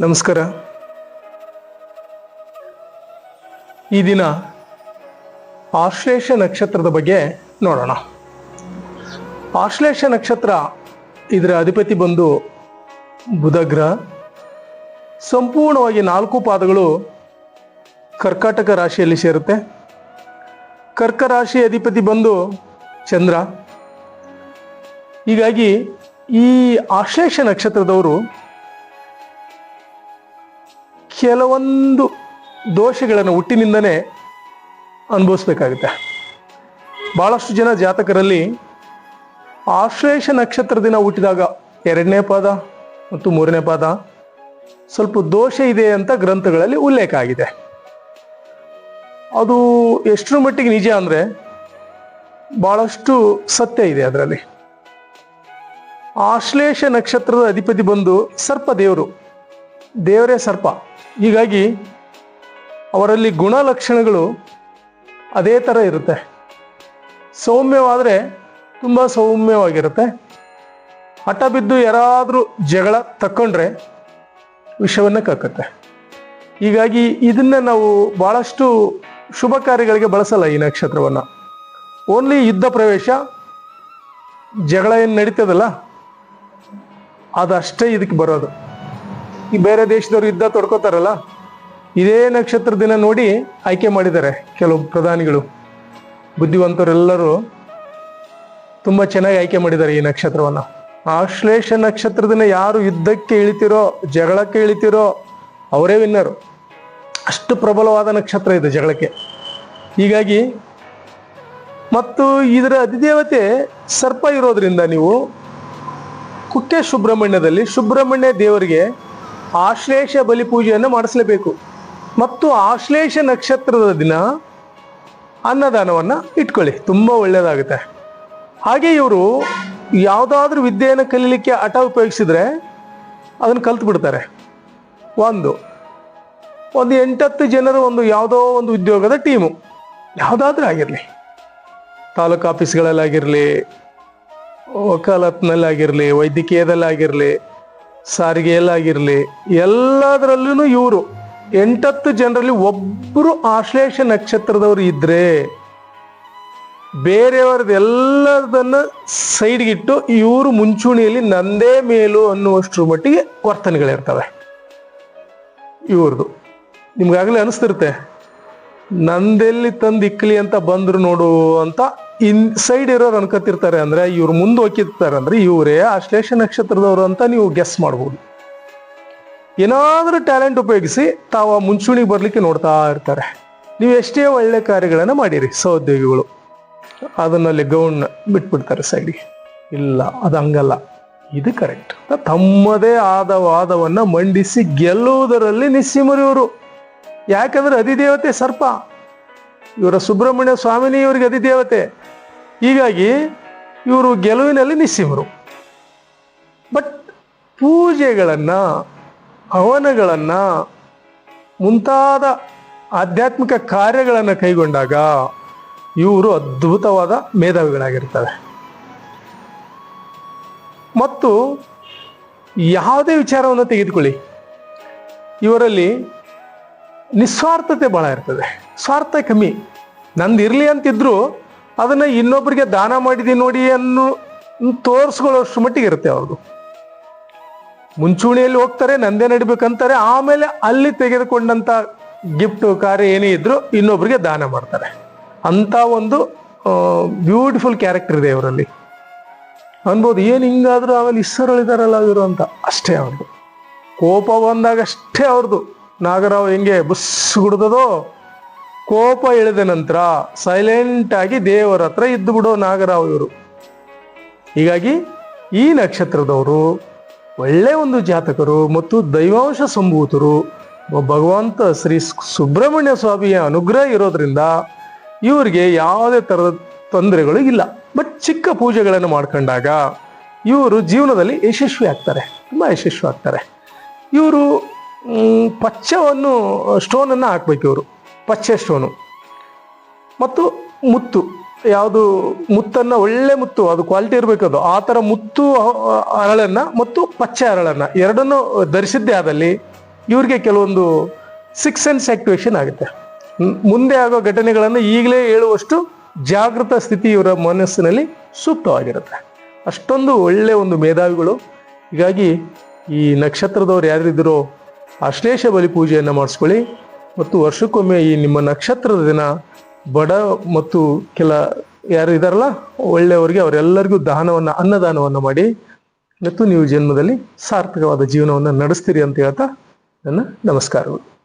ನಮಸ್ಕಾರ. ಈ ದಿನ ಆಶ್ಲೇಷ ನಕ್ಷತ್ರದ ಬಗ್ಗೆ ನೋಡೋಣ. ಆಶ್ಲೇಷ ನಕ್ಷತ್ರ ಇದರ ಅಧಿಪತಿ ಬಂದು ಬುಧ ಗ್ರಹ. ಸಂಪೂರ್ಣವಾಗಿ ನಾಲ್ಕು ಪಾದಗಳು ಕರ್ಕಾಟಕ ರಾಶಿಯಲ್ಲಿ ಸೇರುತ್ತೆ. ಕರ್ಕ ರಾಶಿ ಅಧಿಪತಿ ಬಂದು ಚಂದ್ರ. ಹೀಗಾಗಿ ಈ ಆಶ್ಲೇಷ ನಕ್ಷತ್ರದವರು ಕೆಲವೊಂದು ದೋಷಗಳನ್ನು ಹುಟ್ಟಿನಿಂದನೇ ಅನುಭವಿಸ್ಬೇಕಾಗುತ್ತೆ. ಭಾಳಷ್ಟು ಜನ ಜಾತಕರಲ್ಲಿ ಆಶ್ಲೇಷ ನಕ್ಷತ್ರ ದಿನ ಹುಟ್ಟಿದಾಗ ಎರಡನೇ ಪಾದ ಮತ್ತು ಮೂರನೇ ಪಾದ ಸ್ವಲ್ಪ ದೋಷ ಇದೆ ಅಂತ ಗ್ರಂಥಗಳಲ್ಲಿ ಉಲ್ಲೇಖ ಆಗಿದೆ. ಅದು ಎಷ್ಟರ ಮಟ್ಟಿಗೆ ನಿಜ ಅಂದರೆ ಭಾಳಷ್ಟು ಸತ್ಯ ಇದೆ ಅದರಲ್ಲಿ. ಆಶ್ಲೇಷ ನಕ್ಷತ್ರದ ಅಧಿಪತಿ ಬಂದು ಸರ್ಪ ದೇವರು ದೇವರೇ ಸರ್ಪ. ಹೀಗಾಗಿ ಅವರಲ್ಲಿ ಗುಣಲಕ್ಷಣಗಳು ಅದೇ ಥರ ಇರುತ್ತೆ. ಸೌಮ್ಯವಾದರೆ ತುಂಬ ಸೌಮ್ಯವಾಗಿರುತ್ತೆ. ಹಠ ಬಿದ್ದು ಯಾರಾದರೂ ಜಗಳ ತಕ್ಕೊಂಡ್ರೆ ವಿಷವನ್ನು ಕಕ್ಕತ್ತೆ. ಹೀಗಾಗಿ ಇದನ್ನು ನಾವು ಭಾಳಷ್ಟು ಶುಭ ಕಾರ್ಯಗಳಿಗೆ ಬಳಸಲ್ಲ ಈ ನಕ್ಷತ್ರವನ್ನು. ಓನ್ಲಿ ಯುದ್ಧ ಪ್ರವೇಶ, ಜಗಳ ಏನು ನಡೀತದಲ್ಲ, ಅದಷ್ಟೇ ಇದಕ್ಕೆ ಬರೋದು. ಈ ಬೇರೆ ದೇಶದವ್ರು ಯುದ್ಧ ತೊಡ್ಕೋತಾರಲ್ಲ, ಇದೇ ನಕ್ಷತ್ರ ದಿನ ನೋಡಿ ಆಯ್ಕೆ ಮಾಡಿದ್ದಾರೆ ಕೆಲವು ಪ್ರಧಾನಿಗಳು. ಬುದ್ಧಿವಂತರೆಲ್ಲರೂ ತುಂಬ ಚೆನ್ನಾಗಿ ಆಯ್ಕೆ ಮಾಡಿದ್ದಾರೆ ಈ ನಕ್ಷತ್ರವನ್ನು. ಆಶ್ಲೇಷ ನಕ್ಷತ್ರ ದಿನ ಯಾರು ಯುದ್ಧಕ್ಕೆ ಇಳಿತಿರೋ, ಜಗಳಕ್ಕೆ ಇಳಿತಿರೋ, ಅವರೇ ವಿನ್ನರು. ಅಷ್ಟು ಪ್ರಬಲವಾದ ನಕ್ಷತ್ರ ಇದೆ ಜಗಳಕ್ಕೆ. ಹೀಗಾಗಿ ಮತ್ತು ಇದರ ಅಧಿದೇವತೆ ಸರ್ಪ ಇರೋದ್ರಿಂದ ನೀವು ಕುಕ್ಕೆ ಸುಬ್ರಹ್ಮಣ್ಯದಲ್ಲಿ ಸುಬ್ರಹ್ಮಣ್ಯ ದೇವರಿಗೆ ಆಶ್ಲೇಷ ಬಲಿ ಪೂಜೆಯನ್ನು ಮಾಡಿಸಲೇಬೇಕು. ಮತ್ತು ಆಶ್ಲೇಷ ನಕ್ಷತ್ರದ ದಿನ ಅನ್ನದಾನವನ್ನು ಇಟ್ಕೊಳ್ಳಿ. ತುಂಬ ಒಳ್ಳೆಯದಾಗುತ್ತೆ. ಹಾಗೆ ಇವರು ಯಾವುದಾದ್ರೂ ವಿದ್ಯೆಯನ್ನು ಕಲೀಲಿಕ್ಕೆ ಹಠ ಉಪಯೋಗಿಸಿದ್ರೆ ಅದನ್ನು ಕಲ್ತು ಬಿಡ್ತಾರೆ ಒಂದು ಒಂದು ಎಂಟತ್ತು ಜನರು ಒಂದು ಯಾವುದೋ ಒಂದು ಉದ್ಯೋಗದ ಟೀಮು ಯಾವುದಾದ್ರೂ ಆಗಿರಲಿ. ತಾಲೂಕು ಆಫೀಸ್ಗಳಲ್ಲಾಗಿರಲಿ ವಕಾಲತ್ನಲ್ಲಾಗಿರಲಿ, ವೈದ್ಯಕೀಯದಲ್ಲಾಗಿರಲಿ ಸಾರಿಗೆಯಲ್ಲಾಗಿರಲಿ ಎಲ್ಲದರಲ್ಲೂ ಇವರು. ಎಂಟತ್ತು ಜನರಲ್ಲಿ ಒಬ್ಬರು ಆಶ್ಲೇಷ ನಕ್ಷತ್ರದವರು ಇದ್ರೆ ಬೇರೆಯವ್ರದ್ದು ಎಲ್ಲದನ್ನ ಸೈಡ್ಗಿಟ್ಟು ಇವರು ಮುಂಚೂಣಿಯಲ್ಲಿ ನಂದೇ ಮೇಲು ಅನ್ನುವಷ್ಟರ ಮಟ್ಟಿಗೆ ವರ್ತನೆಗಳಿರ್ತವೆ. ಇವ್ರದ್ದು. ನಿಮ್ಗಾಗಲೇ ಅನಿಸ್ತಿರುತ್ತೆ? ನಂದೆಲ್ಲಿ ತಂದು ಇಕ್ಕಲಿ ಅಂತ ಬಂದ್ರು ನೋಡು ಅಂತ ಇನ್ ಸೈಡ್ ಇರೋರು ಅನ್ಕೋತಿರ್ತಾರೆ ಅಂದ್ರೆ, ಇವ್ರು ಮುಂದೆ ಹೋಗಿರ್ತಾರೆ ಅಂದ್ರೆ, ಇವರೇ ಆ ಶ್ಲೇಷ ನಕ್ಷತ್ರದವರು ಅಂತ ನೀವು ಗೆಸ್ ಮಾಡ್ಬೋದು. ಏನಾದರೂ ಟ್ಯಾಲೆಂಟ್ ಉಪಯೋಗಿಸಿ ತಾವು ಮುಂಚೂಣಿಗೆ ಬರ್ಲಿಕ್ಕೆ ನೋಡ್ತಾ ಇರ್ತಾರೆ. ನೀವು ಎಷ್ಟೇ ಒಳ್ಳೆ ಕಾರ್ಯಗಳನ್ನು ಮಾಡಿರಿ, ಸಹೋದ್ಯೋಗಿಗಳು. ಅದನ್ನಲ್ಲಿ ಗೌನ್ ಬಿಟ್ಬಿಡ್ತಾರೆ ಸೈಡಿಗೆ ಇಲ್ಲ, ಅದು ಹಂಗಲ್ಲ. ಇದು ಕರೆಕ್ಟ್. ತಮ್ಮದೇ ಆದ ವಾದವನ್ನ ಮಂಡಿಸಿ ಗೆಲ್ಲುವುದರಲ್ಲಿ ನಿಸ್ಸಿಮರು ಇವರು ಯಾಕಂದ್ರೆ ಅಧಿದೇವತೆ ಸರ್ಪ. ಇವರ ಸುಬ್ರಹ್ಮಣ್ಯ ಸ್ವಾಮಿನಿ ಇವರಿಗೆ ಅಧಿದೇವತೆ. ಹೀಗಾಗಿ ಇವರು ಗೆಲುವಿನಲ್ಲಿ ನಿಸ್ಸಿಮರು. ಬಟ್ ಪೂಜೆಗಳನ್ನು, ಹವನಗಳನ್ನು, ಮುಂತಾದ ಆಧ್ಯಾತ್ಮಿಕ ಕಾರ್ಯಗಳನ್ನು ಕೈಗೊಂಡಾಗ ಇವರು ಅದ್ಭುತವಾದ ಮೇಧಾವಿಗಳಾಗಿರ್ತವೆ ಮತ್ತು ಯಾವುದೇ ವಿಚಾರವನ್ನು ತೆಗೆದುಕೊಳ್ಳಿ. ಇವರಲ್ಲಿ ನಿಸ್ವಾರ್ಥತೆ ಬಹಳ ಇರ್ತದೆ. ಸ್ವಾರ್ಥ ಕಮ್ಮಿ. ನಂದು ಇರಲಿ ಅಂತಿದ್ರು ಅದನ್ನ ಇನ್ನೊಬ್ಬರಿಗೆ ದಾನ ಮಾಡಿದೀನಿ ನೋಡಿ ಅನ್ನು ತೋರಿಸ್ಕೊಳ್ಳೋಷ್ಟು ಮಟ್ಟಿಗೆ ಇರುತ್ತೆ ಅವ್ರದ್ದು ಮುಂಚೂಣಿಯಲ್ಲಿ ಹೋಗ್ತಾರೆ, ನಂದೇ ನಡಿಬೇಕಂತಾರೆ, ಆಮೇಲೆ ಅಲ್ಲಿ ತೆಗೆದುಕೊಂಡಂಥ ಗಿಫ್ಟ್ ಕಾರ್ಯ ಏನೇ ಇದ್ರು ಇನ್ನೊಬ್ಬರಿಗೆ ದಾನ ಮಾಡ್ತಾರೆ. ಅಂತ ಒಂದು ಬ್ಯೂಟಿಫುಲ್ ಕ್ಯಾರೆಕ್ಟರ್ ಇದೆ ಇವರಲ್ಲಿ. ಅನ್ಬೋದು, ಏನು ಹಿಂಗಾದರೂ ಆಮೇಲೆ ಇಸ್ಸರಳಿದಾರಲ್ಲ ಇವರು ಅಂತ. ಅಷ್ಟೇ ಅವ್ರದ್ದು ಕೋಪ ಬಂದಾಗ ಅಷ್ಟೇ ಅವ್ರದ್ದು ನಾಗರಾವ್ ಹೆಂಗೆ ಬುಸ್ ಗುಡ್ದದೋ? ಕೋಪ ಇಳಿದ ನಂತರ ಸೈಲೆಂಟ್ ಆಗಿ ದೇವರ ಹತ್ರ ಇದ್ದು ಬಿಡೋ ನಾಗರಾವ್ ಇವರು. ಹೀಗಾಗಿ ಈ ನಕ್ಷತ್ರದವರು ಒಳ್ಳೆ ಒಂದು ಜಾತಕರು ಮತ್ತು ದೈವಾಂಶ ಸಂಭೂತರು. ಭಗವಂತ ಶ್ರೀ ಸುಬ್ರಹ್ಮಣ್ಯ ಸ್ವಾಮಿಯ ಅನುಗ್ರಹ ಇರೋದ್ರಿಂದ ಇವರಿಗೆ ಯಾವುದೇ ಥರದ ತೊಂದರೆಗಳು ಇಲ್ಲ. ಬಟ್ ಚಿಕ್ಕ ಪೂಜೆಗಳನ್ನು ಮಾಡ್ಕೊಂಡಾಗ ಇವರು ಜೀವನದಲ್ಲಿ ಯಶಸ್ವಿ ಆಗ್ತಾರೆ. ತುಂಬ ಯಶಸ್ವಿ ಆಗ್ತಾರೆ. ಇವರು ಪಚ್ಚವನ್ನು ಸ್ಟೋನನ್ನು ಹಾಕ್ಬೇಕು ಇವರು. ಪಚ್ಚೆ ಸ್ಟೋನು. ಮತ್ತು ಮುತ್ತು. ಯಾವುದು ಮುತ್ತನ್ನು ಒಳ್ಳೆ ಮುತ್ತು, ಅದು ಕ್ವಾಲಿಟಿ ಇರಬೇಕು ಅದು. ಆ ಥರ ಮುತ್ತು ಅರಳನ್ನು ಮತ್ತು ಪಚ್ಚೆ ಅರಳನ್ನು ಎರಡನ್ನು ಧರಿಸಿದ್ದೇ ಆದಲ್ಲಿ ಇವ್ರಿಗೆ ಕೆಲವೊಂದು ಸಿಕ್ಸ್ ಸೆನ್ಸ್ ಆಕ್ಟಿವೇಶನ್ ಆಗುತ್ತೆ. ಮುಂದೆ ಆಗೋ ಘಟನೆಗಳನ್ನು ಈಗಲೇ ಹೇಳುವಷ್ಟು ಜಾಗೃತ ಸ್ಥಿತಿ ಇವರ ಮನಸ್ಸಿನಲ್ಲಿ ಸೂಕ್ತವಾಗಿರುತ್ತೆ. ಅಷ್ಟೊಂದು ಒಳ್ಳೆ ಒಂದು ಮೇಧಾವಿಗಳು. ಹೀಗಾಗಿ ಈ ನಕ್ಷತ್ರದವ್ರು ಯಾರಿದ್ದೀರೋ ಅಶ್ಲೇಷ ಬಲಿ ಪೂಜೆಯನ್ನು ಮಾಡಿಸ್ಕೊಳ್ಳಿ. ಮತ್ತು ವರ್ಷಕ್ಕೊಮ್ಮೆ ಈ ನಿಮ್ಮ ನಕ್ಷತ್ರದ ದಿನ ಬಡ ಮತ್ತು ಕೆಲ ಯಾರು ಇದಾರಲ್ಲ, ಒಳ್ಳೆಯವರಿಗೆ ಅವರೆಲ್ಲರಿಗೂ ದಾನವನ್ನು, ಅನ್ನದಾನವನ್ನು ಮಾಡಿ, ಮತ್ತು ನೀವು ಜನ್ಮದಲ್ಲಿ ಸಾರ್ಥಕವಾದ ಜೀವನವನ್ನು ನಡೆಸ್ತೀರಿ ಅಂತ ಹೇಳ್ತಾ ನನ್ನ ನಮಸ್ಕಾರಗಳು.